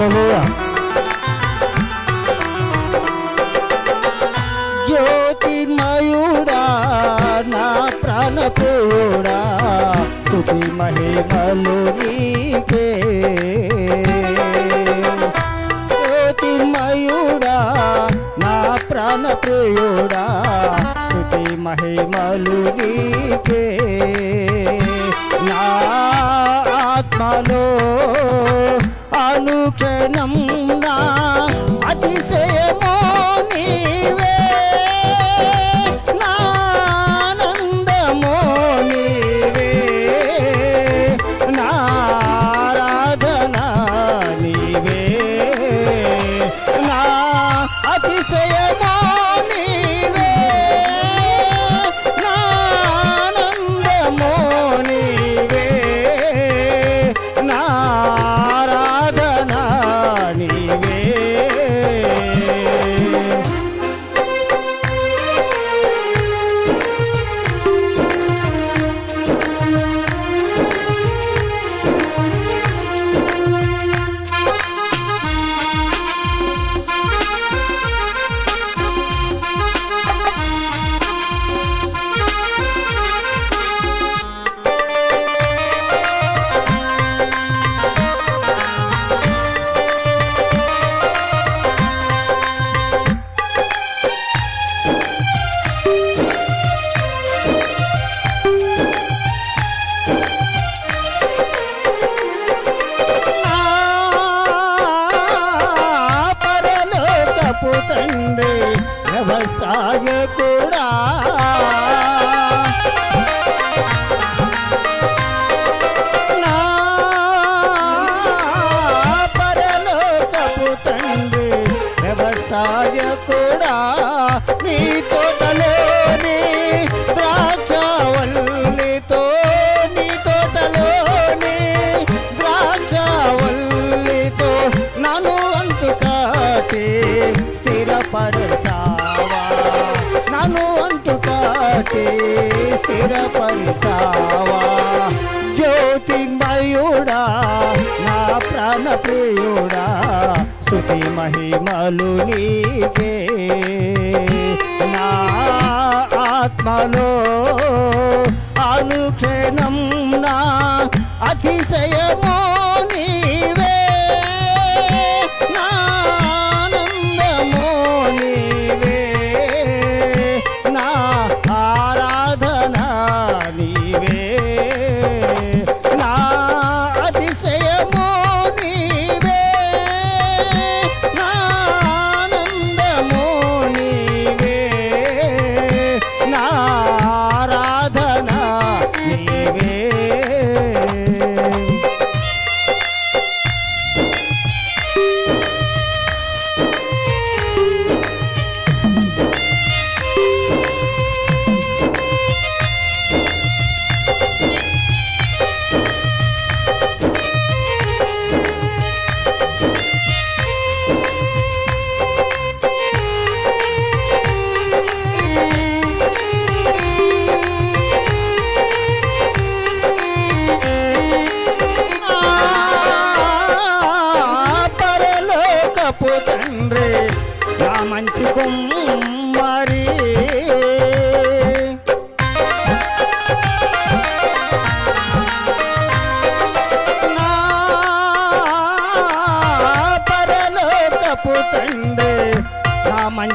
హల్లెలూయా జ్యోతిర్మయుడా నా ప్రాణప్రియుడా తుది మహిమలు నీకే. జ్యోతిర్మయుడా నా ప్రాణప్రియుడా తుది మహిమలు నీకే. స్థిరపరిచావా జ్యోతిర్మయుడా నా ప్రాణప్రియుడా స్థుతి మహిమలు నీకే. నా ఆత్మలో అనుక్షణం నా అతిశయం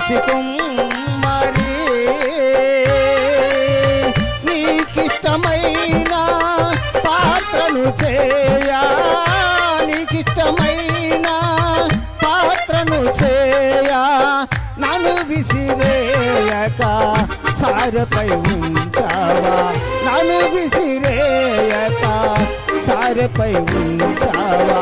నా నీకిష్టమైన పాత్రను చేయా. నీకిష్టమైన పాత్రను చేయా. నన్ను విసిరేయక సారపై ఉంచావా? నన్ను విసిరేయక సారపై ఉంచావా?